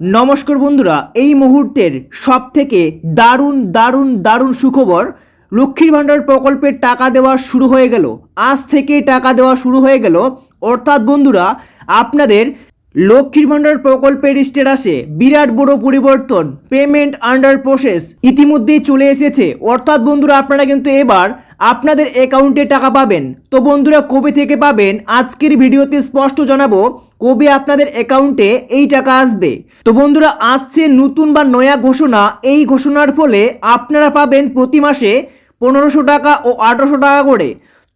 নমস্কার বন্ধুরা, এই মুহূর্তের সব থেকে দারুণ দারুণ দারুণ সুখবর, লক্ষ্মীর ভাণ্ডার প্রকল্পের টাকা দেওয়া শুরু হয়ে গেল। আজ থেকে টাকা দেওয়া শুরু হয়ে গেল। অর্থাৎ বন্ধুরা, আপনাদের লক্ষ্মীর ভাণ্ডার প্রকল্পের স্ট্যাটাসে বিরাট বড় পরিবর্তন পেমেন্ট আন্ডার প্রসেস ইতিমধ্যেই চলে এসেছে। অর্থাৎ বন্ধুরা, আপনারা কিন্তু এবার আপনাদের অ্যাকাউন্টে টাকা পাবেন। তো বন্ধুরা, কবে থেকে পাবেন? আজকের ভিডিওতে স্পষ্ট জানাব কবে আপনাদের অ্যাকাউন্টে এই টাকা আসবে? তো বন্ধুরা, আসছে নতুন বা নয়া ঘোষণা। এই ঘোষণার ফলে আপনারা পাবেন প্রতি মাসে পনেরোশো টাকা ও আঠারোশো টাকা করে।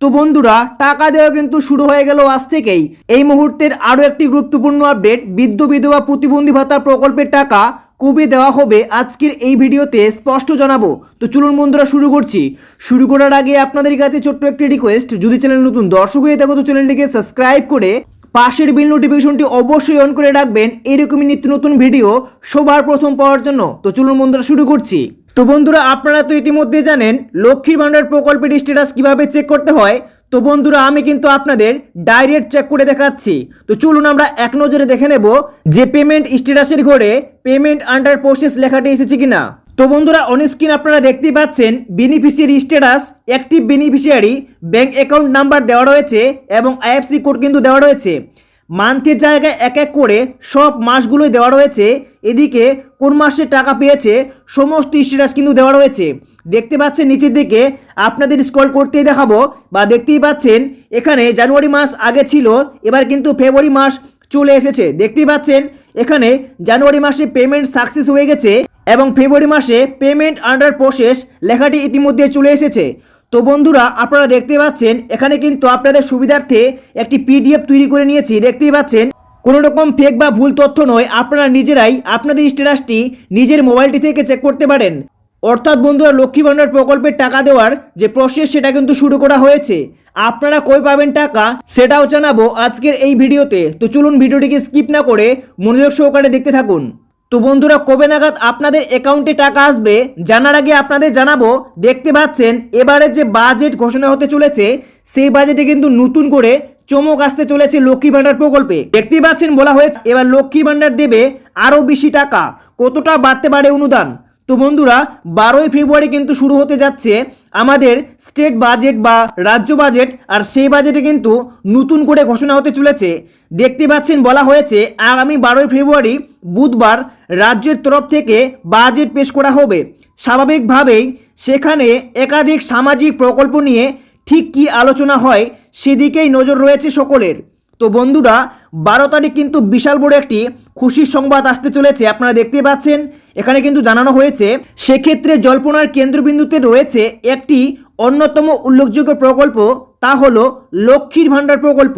তো বন্ধুরা, টাকা দেওয়া কিন্তু শুরু হয়ে গেল আজ থেকেই। এই মুহূর্তের আরও একটি গুরুত্বপূর্ণ আপডেট, বৃদ্ধ বিধবা প্রতিবন্ধী ভাতা প্রকল্পের টাকা কবে দেওয়া হবে আজকের এই ভিডিওতে স্পষ্ট জানাব। তো চলুন বন্ধুরা, শুরু করছি। শুরু করার আগে আপনাদের কাছে ছোট্ট একটি রিকোয়েস্ট যদি চ্যানেল নতুন দর্শক হয়ে থাকো, তো চ্যানেলটিকে সাবস্ক্রাইব করে পাশের বিল নোটিফিকেশনটি অবশ্যই অন করে রাখবেন। এরকমই নিত্য নতুন ভিডিও সবার প্রথম পাওয়ার জন্য। তো চলুন বন্ধুরা, শুরু করছি। তো বন্ধুরা, আপনারা তো ইতিমধ্যে জানেন লক্ষ্মীর ভাণ্ডার প্রকল্পের স্ট্যাটাস কীভাবে চেক করতে হয়। তো বন্ধুরা, আমি কিন্তু আপনাদের ডাইরেক্ট চেক করে দেখাচ্ছি। তো চলুন আমরা এক নজরে দেখে নেব যে পেমেন্ট স্ট্যাটাসের ঘরে পেমেন্ট আন্ডার প্রসেস লেখাটি এসেছে কিনা। তো বন্ধুরা অন স্ক্রিন আপনারা দেখতেই পাচ্ছেন beneficiary status active beneficiary bank account number দেওয়া রয়েছে এবং আইএফসি কোড কিন্তু দেওয়া রয়েছে। মান্থের জায়গায় এক এক করে সব মাসগুলোই দেওয়া রয়েছে। এদিকে কোন মাসে টাকা পেয়েছে, সমস্ত স্ট্যাটাস কিন্তু দেওয়া রয়েছে। দেখতে পাচ্ছেন নিচের দিকে, আপনাদের স্কল করতেই দেখাবো বা দেখতেই পাচ্ছেন, এখানে জানুয়ারি মাস আগে ছিল, এবার কিন্তু ফেব্রুয়ারি মাস চলে এসেছে। দেখতেই পাচ্ছেন, এখানে জানুয়ারি মাসে পেমেন্ট সাকসেস হয়ে গেছে এবং ফেব্রুয়ারি মাসে পেমেন্ট আন্ডার প্রসেস লেখাটি ইতিমধ্যে চলে এসেছে। তো বন্ধুরা, আপনারা দেখতে পাচ্ছেন, এখানে কিন্তু আপনাদের সুবিধার্থে একটি পিডিএফ তৈরি করে নিয়েছি। দেখতেই পাচ্ছেন কোনো রকম ফেক বা ভুল তথ্য নয়, আপনারা নিজেরাই আপনাদের স্ট্যাটাসটি নিজের মোবাইলটি থেকে চেক করতে পারেন। অর্থাৎ বন্ধুরা, লক্ষ্মী ভাণ্ডার প্রকল্পের টাকা দেওয়ার যে প্রসেস সেটা কিন্তু শুরু করা হয়েছে। আপনারা কই পাবেন টাকা, সেটাও জানাব আজকের এই ভিডিওতে। তো চলুন ভিডিওটিকে স্কিপ না করে মনোযোগ সহকারে দেখতে থাকুন। তো বন্ধুরা, কবে নাগাদ আপনাদের অ্যাকাউন্টে টাকা আসবে, জানার আগে আপনাদের জানাব, দেখতে পাচ্ছেন, এবারে যে বাজেট ঘোষণা হতে চলেছে, সেই বাজেটে কিন্তু নতুন করে চমক আসতে চলেছে লক্ষ্মী ভাণ্ডার প্রকল্পে। দেখতেই পাচ্ছেন, বলা হয়েছে, এবার লক্ষ্মী ভাণ্ডার দেবে আরও বেশি টাকা। কতটা বাড়তে পারে অনুদান? তো বন্ধুরা, বারোই ফেব্রুয়ারি কিন্তু শুরু হতে যাচ্ছে আমাদের স্টেট বাজেট বা রাজ্য বাজেট আর সেই বাজেটে কিন্তু নতুন করে ঘোষণা হতে চলেছে। দেখতে পাচ্ছেন, বলা হয়েছে আগামী বারোই ফেব্রুয়ারি বুধবার রাজ্যের তরফ থেকে বাজেট পেশ করা হবে। স্বাভাবিকভাবেই সেখানে একাধিক সামাজিক প্রকল্প নিয়ে ঠিক কী আলোচনা হয়, সেদিকেই নজর রয়েছে সকলের। তো বন্ধুরা, বারো তারিখ কিন্তু বিশাল বড় একটি খুশির সংবাদ আসতে চলেছে, আপনারা দেখতে পাচ্ছেন। এখানে কিন্তু জানানো হয়েছে, সেক্ষেত্রে জল্পনার কেন্দ্রবিন্দুতে রয়েছে একটি অন্যতম উল্লেখযোগ্য প্রকল্প, তা হলো লক্ষ্মীর ভাণ্ডার প্রকল্প।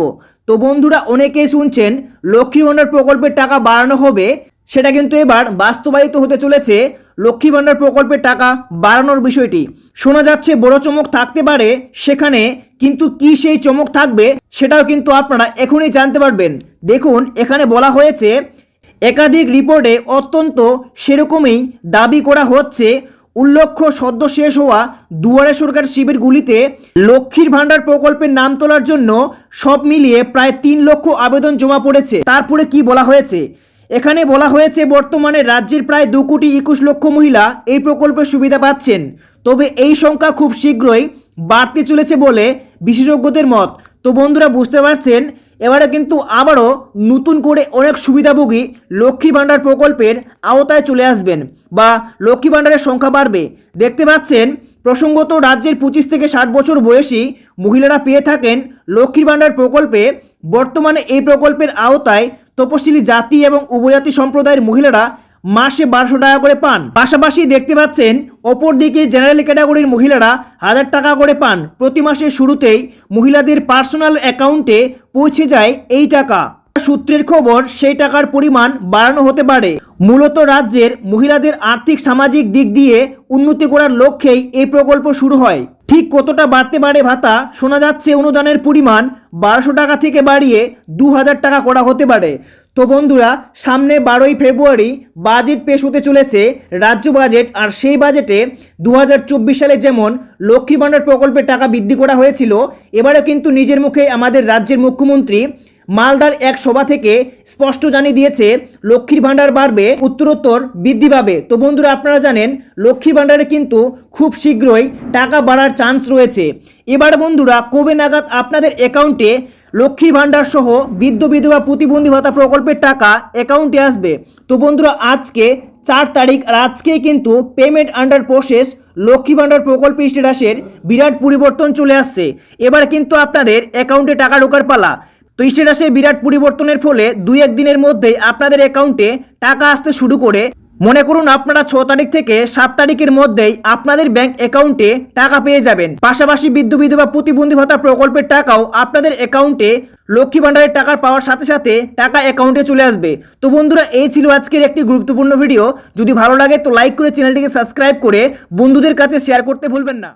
তো বন্ধুরা, অনেকেই শুনছেন, লক্ষ্মীর ভাণ্ডার প্রকল্পের টাকা বাড়ানো হবে, সেটা কিন্তু এবার বাস্তবায়িত হতে চলেছে লক্ষ্মী ভাণ্ডার প্রকল্পের টাকা বাড়ানোর বিষয়টি। শোনা যাচ্ছে, বড় চমক থাকতে পারে, সেখানে কিন্তু কি সেই চমক থাকবে সেটাও কিন্তু আপনারা এখনই জানতে পারবেন। দেখুন, এখানে বলা হয়েছে, একাধিক রিপোর্টে অত্যন্ত সেরকমই দাবি করা হচ্ছে উল্লেখ্য সদ্য শেষ হওয়া দুয়ারে সরকার শিবিরগুলিতে লক্ষ্মীর ভাণ্ডার প্রকল্পের নাম তোলার জন্য সব মিলিয়ে প্রায় তিন লক্ষ আবেদন জমা পড়েছে। তারপরে কি বলা হয়েছে? এখানে বলা হয়েছে, বর্তমানে রাজ্যের প্রায় দু কোটি একুশ লক্ষ মহিলা এই প্রকল্পের সুবিধা পাচ্ছেন। তবে এই সংখ্যা খুব শীঘ্রই বাড়তে চলেছে বলে বিশেষজ্ঞদের মত। তো বন্ধুরা, বুঝতে পারছেন? এবারে কিন্তু আবারও নতুন করে অনেক সুবিধাভোগী লক্ষ্মী ভাণ্ডার প্রকল্পের আওতায় চলে আসবেন বা লক্ষ্মী ভাণ্ডারের সংখ্যা বাড়বে। দেখতে পাচ্ছেন, প্রসঙ্গত রাজ্যের পঁচিশ থেকে ষাট বছর বয়সী মহিলারা পেয়ে থাকেন লক্ষ্মীর ভাণ্ডার প্রকল্পে। বর্তমানে এই প্রকল্পের আওতায় তপশিলি জাতি এবং উপজাতি সম্প্রদায়ের মহিলারা মাসে বারোশো টাকা করে পান। পাশাপাশি দেখতে পাচ্ছেন অপরদিকে জেনারেল ক্যাটাগরির মহিলারা হাজার টাকা করে পান। প্রতি মাসের শুরুতেই মহিলাদের পার্সোনাল অ্যাকাউন্টে পৌঁছে যায় এই টাকা। সূত্রের খবর, সেই টাকার পরিমাণ বাড়ানো হতে পারে। মূলত রাজ্যের মহিলাদের আর্থিক সামাজিক দিক দিয়ে উন্নতি করার লক্ষ্যেই এই প্রকল্প শুরু হয়। ঠিক কতটা বাড়তে পারে ভাতা শোনা যাচ্ছে অনুদানের পরিমাণ বারোশো টাকা থেকে বাড়িয়ে দু হাজার টাকা করা হতে পারে। তো বন্ধুরা, সামনে বারোই ফেব্রুয়ারি বাজেট পেশ হতে চলেছে রাজ্য বাজেট আর সেই বাজেটে দু হাজার চব্বিশ সালে যেমন লক্ষ্মী ভাণ্ডার প্রকল্পের টাকা বৃদ্ধি করা হয়েছিল এবারে কিন্তু নিজের মুখে আমাদের রাজ্যের মুখ্যমন্ত্রী মালদার এক সভা থেকে স্পষ্ট জানিয়ে দিয়েছে, লক্ষ্মীর ভাণ্ডার বাড়বে, উত্তরোত্তর বৃদ্ধি পাবে। তো বন্ধুরা, আপনারা জানেন, লক্ষ্মীর ভাণ্ডারে কিন্তু খুব শীঘ্রই টাকা বাড়ার চান্স রয়েছে। এবার বন্ধুরা, কবে নাগাদ আপনাদের অ্যাকাউন্টে লক্ষ্মীর ভাণ্ডার সহ বৃদ্ধ, বিধবা প্রতিবন্ধী ভাতা প্রকল্পের টাকা অ্যাকাউন্টে আসবে। তো বন্ধুরা, আজকে চার তারিখ আর আজকেই কিন্তু payment under process Lakshmi Bhandar প্রকল্পের স্ট্যাটাসের বিরাট পরিবর্তন চলে আসছে। এবার কিন্তু আপনাদের অ্যাকাউন্টে টাকা ঢোকার পালা। তো স্ট্যাটাসের বিরাট পরিবর্তনের ফলে দুই এক দিনের মধ্যেই আপনাদের অ্যাকাউন্টে টাকা আসতে শুরু করে। মনে করুন আপনারা ছ তারিখ থেকে সাত তারিখের মধ্যেই আপনাদের ব্যাংক অ্যাকাউন্টে টাকা পেয়ে যাবেন। পাশাপাশি বিদ্যুৎ বিধবা প্রতিবন্ধী ভাতা প্রকল্পের টাকাও আপনাদের অ্যাকাউন্টে লক্ষ্মী ভাণ্ডারের টাকার পাওয়ার সাথে সাথে টাকা অ্যাকাউন্টে চলে আসবে। তো বন্ধুরা, এই ছিল আজকের একটি গুরুত্বপূর্ণ ভিডিও যদি ভালো লাগে তো লাইক করে চ্যানেলটিকে সাবস্ক্রাইব করে বন্ধুদের কাছে শেয়ার করতে ভুলবেন না।